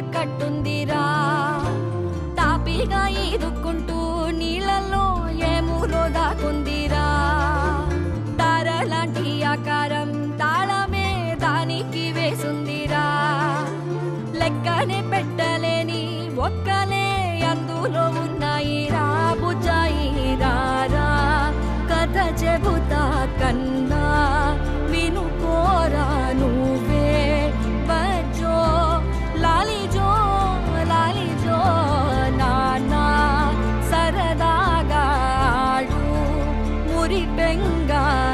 కట్టుందిరా. తాపీగా ఈదుకుంటూ నీళ్ళల్లో ఏమూలో దాకుందిరా తారలాంటి ఆకారం తాళమే దానికి వేసుందిరా. లెక్కనే పెట్టలేని ఒక్కలే అందులో ఉన్నాయి రా రా కథ చెబుతా కన్ను Bengal.